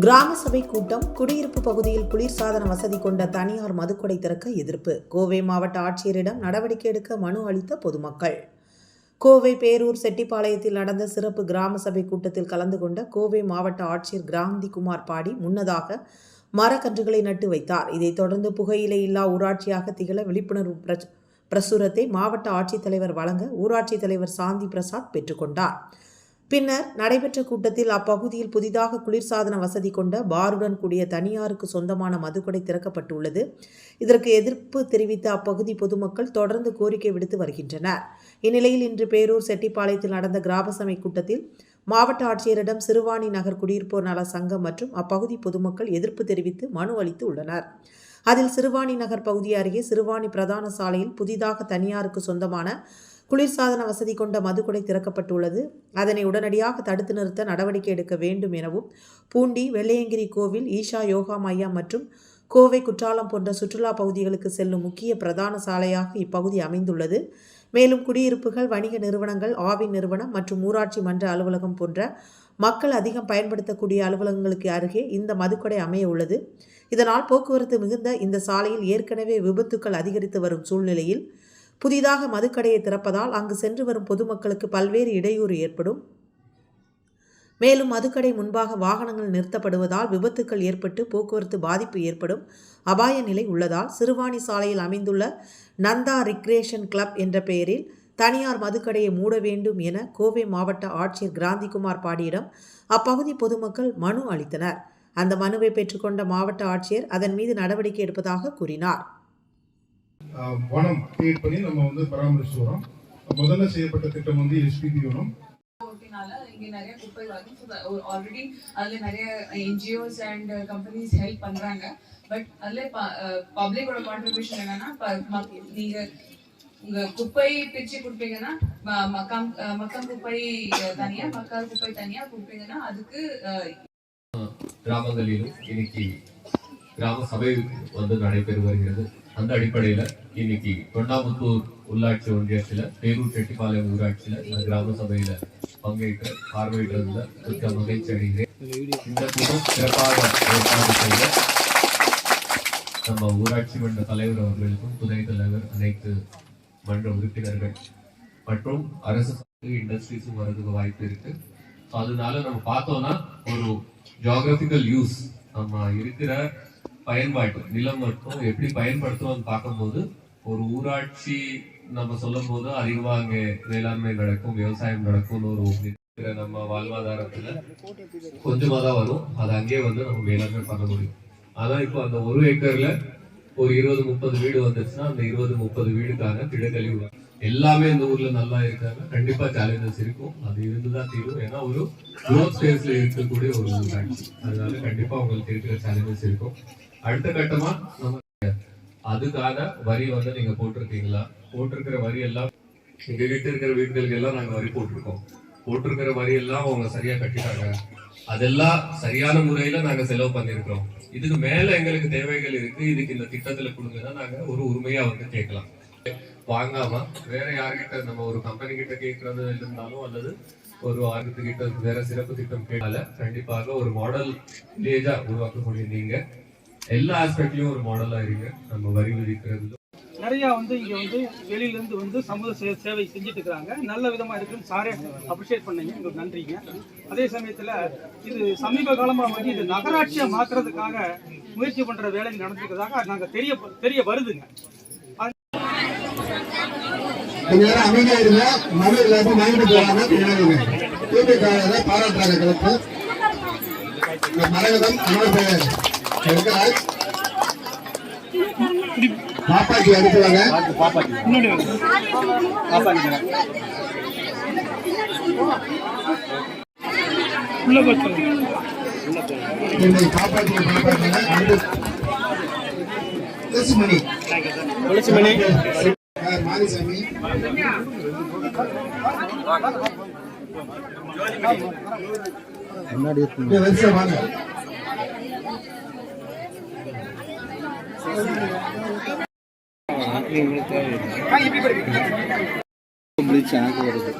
கிராம சபை கூட்டம் குடியிருப்பு பகுதியில் குளிர்சாதன வசதி கொண்ட தனியார் மதுக்கடை திறக்க எதிர்ப்பு. கோவை மாவட்ட ஆட்சியரிடம் நடவடிக்கை எடுக்க மனு அளித்த பொதுமக்கள். கோவை பேரூர் செட்டிப்பாளையத்தில் நடந்த சிறப்பு கிராம சபை கூட்டத்தில் கலந்து கொண்ட கோவை மாவட்ட ஆட்சியர் கிராந்தி குமார் பாடி முன்னதாக மரக்கன்றுகளை நட்டு வைத்தார். இதைத் தொடர்ந்து புகையிலை இல்லா ஊராட்சியாக திகழ விழிப்புணர்வு பிரச்- பிரசுரத்தை மாவட்ட ஆட்சித்தலைவர் வழங்க ஊராட்சித் தலைவர் சாந்தி பிரசாத் பெற்றுக்கொண்டார் பின்னர் நடைபெற்ற கூட்டத்தில் அப்பகுதியில் புதிதாக குளிர்சாதன வசதி கொண்ட பாருடன் கூடிய தனியாருக்கு சொந்தமான மதுக்கடை திறக்கப்பட்டுள்ளது. இதற்கு எதிர்ப்பு தெரிவித்த அப்பகுதி பொதுமக்கள் தொடர்ந்து கோரிக்கை விடுத்து வருகின்றனர். இந்நிலையில் இன்று பேரூர் செட்டிப்பாளையத்தில் நடந்த கிராம சபை கூட்டத்தில் மாவட்ட ஆட்சியரிடம் சிறுவாணி நகர் குடியிருப்போர் நல சங்கம் மற்றும் அப்பகுதி பொதுமக்கள் எதிர்ப்பு தெரிவித்து மனு அளித்து உள்ளனர். அதில் சிறுவாணி நகர் பகுதி அருகே சிறுவாணி பிரதான சாலையில் புதிதாக தனியாருக்கு சொந்தமான குளிர்சாதன வசதி கொண்ட மதுக்கடை திறக்கப்பட்டுள்ளது. அதனை உடனடியாக தடுத்து நிறுத்த நடவடிக்கை எடுக்க வேண்டும் எனவும் பூண்டி வெள்ளையங்கிரி கோவில் ஈஷா யோகா மையா மற்றும் கோவை குற்றாலம் போன்ற சுற்றுலா பகுதிகளுக்கு செல்லும் முக்கிய பிரதான சாலையாக இப்பகுதி அமைந்துள்ளது. மேலும் குடியிருப்புகள் வணிக நிறுவனங்கள் ஆவின் நிறுவனம் மற்றும் ஊராட்சி மன்ற அலுவலகம் போன்ற மக்கள் அதிகம் பயன்படுத்தக்கூடிய அலுவலகங்களுக்கு அருகே இந்த மதுக்கடை அமைய உள்ளது இதனால் போக்குவரத்து மிகுந்த இந்த சாலையில் ஏற்கனவே விபத்துக்கள் அதிகரித்து வரும் சூழ்நிலையில் புதிதாக மதுக்கடையை திறப்பதால் அங்கு சென்று வரும் பொதுமக்களுக்கு பல்வேறு இடையூறு ஏற்படும். மேலும் மதுக்கடை முன்பாக வாகனங்கள் நிறுத்தப்படுவதால் விபத்துக்கள் ஏற்பட்டு போக்குவரத்து பாதிப்பு ஏற்படும். அபாய நிலை உள்ளதால் சிறுவாணி சாலையில் அமைந்துள்ள நந்தா ரிக்ரேஷன் கிளப் என்ற பெயரில் தனியார் மதுக்கடையை மூட வேண்டும் என கோவை மாவட்ட ஆட்சியர் கிராந்திகுமார் பாடியிடம் அப்பகுதி பொதுமக்கள் மனு அளித்தனர். அந்த மனுவை பெற்றுக்கொண்ட மாவட்ட ஆட்சியர் அதன் மீது நடவடிக்கை எடுப்பதாக கூறினார். வனம் கிரியேட் பண்ணி நம்ம வந்து பராமரிச்சு வரோம் முதல்ல செய்யப்பட்ட திட்டம் வந்து எஸ்பிபி வனம் இங்க நிறைய குப்பை வரும் ஆல்ரெடி அதுல நிறைய என்ஜிஓஸ் அண்ட் கம்பெனிஸ் ஹெல்ப் பண்றாங்க. பட் அதுல பப்ளிக்கோட கான்ட்ரிபியூஷன் என்னன்னா ப- மக்- நீங்க உங்க குப்பை பிரிச்சு கொடுப்பீங்கன்னா மக்கம் அஹ் மக்கம் குப்பை அஹ், தனியா மக்காத குப்பை தனியா கொடுப்பீங்கன்னா அதுக்கு கிராமங்களிலும் இன்னைக்கு கிராம சபை வந்து நடைபெறு வருகிறது. அந்த அடிப்படையில இன்னைக்கு தொண்டாமுத்தூர் உள்ளாட்சி ஒன்றியத்துல பேரூர் செட்டிப்பாளையம் ஊராட்சியில இந்த கிராம சபையில பங்கேற்று பார்வையிட்டிருந்த மிக்க மகிழ்ச்சி அடைகிறேன். இந்த கூட்டம் சிறப்பாக ஏற்பாடு நம்ம ஊராட்சி மன்ற தலைவர் அவர்களுக்கும் துணைத் தலைவர் அனைத்து மன்ற உறுப்பினர்கள் மற்றும் அரசு இண்டஸ்ட்ரீஸும் வர்றதுக்கு வாய்ப்பு இருக்கு. ஸோ அதனால நம்ம பார்த்தோம்னா ஒரு ஜியாகிரபிக்கல் யூஸ் நம்ம இருக்கிற பயன்பாட்டு நிலம் மட்டும் எப்படி பயன்படுத்துவோம்னு பார்க்கும்போது ஒரு ஊராட்சி நம்ம சொல்லும் போது அதிகமா அங்கே வேளாண்மை நடக்கும் விவசாயம் நடக்கும்னு ஒரு நம்ம வாழ்வாதாரத்துல கொஞ்சமா தான் வரும். அது அங்கேயே வந்து நம்ம வேளாண்மை பண்ண முடியும். ஆனா இப்போ அந்த ஒரு ஏக்கர்ல ஒரு இருபது முப்பது வீடு வந்துச்சுன்னா அந்த இருபது முப்பது வீடுக்கான திடக்கழிவு எல்லாமே இந்த ஊர்ல நல்லா இருக்காங்க. கண்டிப்பா சேலஞ்சஸ் இருக்கும். அது இருந்துதான் தீரும். ஏன்னா ஒரு குரோத் ஸ்டேஜ்ல இருக்கக்கூடிய ஒரு ஊராட்சி. அதனால கண்டிப்பா உங்களுக்கு இருக்கிற சேலஞ்சஸ் இருக்கும். அடுத்த கட்டமா நம்ம அதுக்கான வரி வந்து நீங்க போட்டிருக்கீங்களா? போட்டிருக்கிற வரி எல்லாம் எங்க கிட்ட இருக்கிற வீடுகளுக்கு எல்லாம் நாங்க வரி போட்டிருக்கோம். போட்டிருக்கிற வரி எல்லாம் அவங்க சரியா கட்டிட்டாங்க. அதெல்லாம் சரியான முறையில நாங்க செலவு பண்ணிருக்கிறோம் இதுக்கு மேல எங்களுக்கு தேவைகள் இருக்கு. இதுக்கு இந்த திட்டத்துல கொடுங்கன்னா நாங்க ஒரு உரிமையா வந்து கேட்கலாம். வாங்காம வேற யார்கிட்ட நம்ம ஒரு கம்பெனி கிட்ட கேட்கறது இருந்தாலும் அல்லது ஒரு ஆர்கிட்ட கிட்ட வேற சிறப்பு திட்டம் கேட்டால கண்டிப்பாக ஒரு மாடல் வில்லேஜா உருவாக்கக்கூடிய நீங்க எல்லா ஆஸ்பெக்ட்லயும் ஒரு மாடலா இருங்க. நம்ம வரி விதிக்கிறது நிறைய வந்து இங்க வந்து வெளியில இருந்து வந்து சமூக சே- சேவை செஞ்சுட்டு இருக்காங்க நல்ல விதமா இருக்குன்னு சாரே அப்ரிஷியேட் பண்ணீங்க. உங்களுக்கு நன்றிங்க. அதே சமயத்துல இது சமீப காலமா வந்து இது நகராட்சியா மாத்துறதுக்காக முயற்சி பண்ற வேலை நடந்துக்கிறதாக நாங்க தெரிய தெரிய வருதுங்க. அமைதியா இருங்க. மழை இல்லாம பாராட்டுறாங்க இந்த மரகதம் பாப்பாக்கு அனுப்புவாங்க என்னை காப்பாற்றி காப்பாற்றுங்க அடுத்து துளசிமணி. துளசிமணி மாரிசாமி. முன்னாடி வரிசை வாங்க பிடிச்சி எனக்கு வருது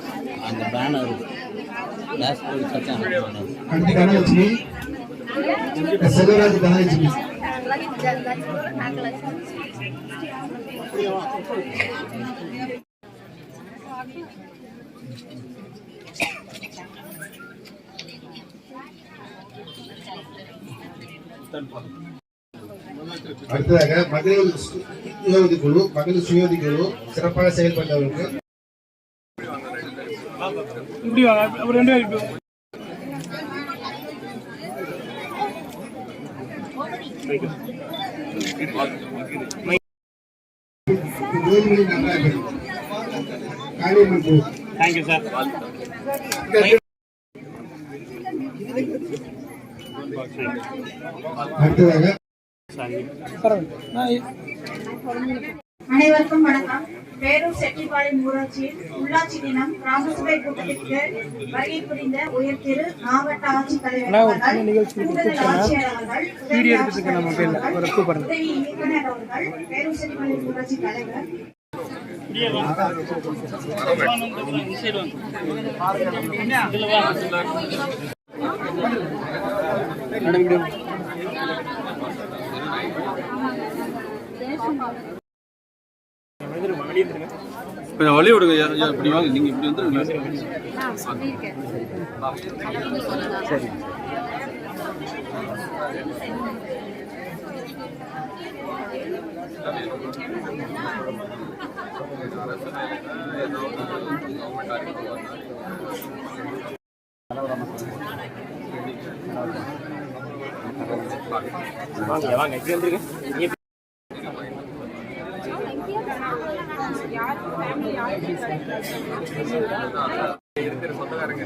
அந்த பேனர் டேஷ்போர்ட் சச்சா எனக்கு வராது அடுத்து கனலட்சுமி Selvaraj Dhanalakshmi lagi jalan-jalan sekolah aku lagi அடுத்ததாக மகளிர் சுயோதி குழு மகளிர் சுயோதி குழு சிறப்பாக குழு தேங்க்யூ சார் அடுத்ததாக அனைவருக்கும் வணக்கம். வேலூர் செட்டிப்பாளையம் ஊராட்சியில் உள்ளாட்சி தினம் கிராம சபை கூட்டத்திற்கு வருகை புரிந்த உயர் திரு மாவட்ட ஆட்சித்தலைவர் அவர்கள், கூடுதல் ஆட்சியர் அவர்கள், உதவி இயக்குனர் அவர்கள், வேலூர் செட்டிப்பாளையம் ஊராட்சி தலைவர். கொஞ்சம் வழி விடுங்க இப்படி வாங்க? நீங்க இப்படி வந்து சரி. வாங்க வாங்க இப்படி வந்துருங்க. இருக்கிற சொந்தக்காரங்க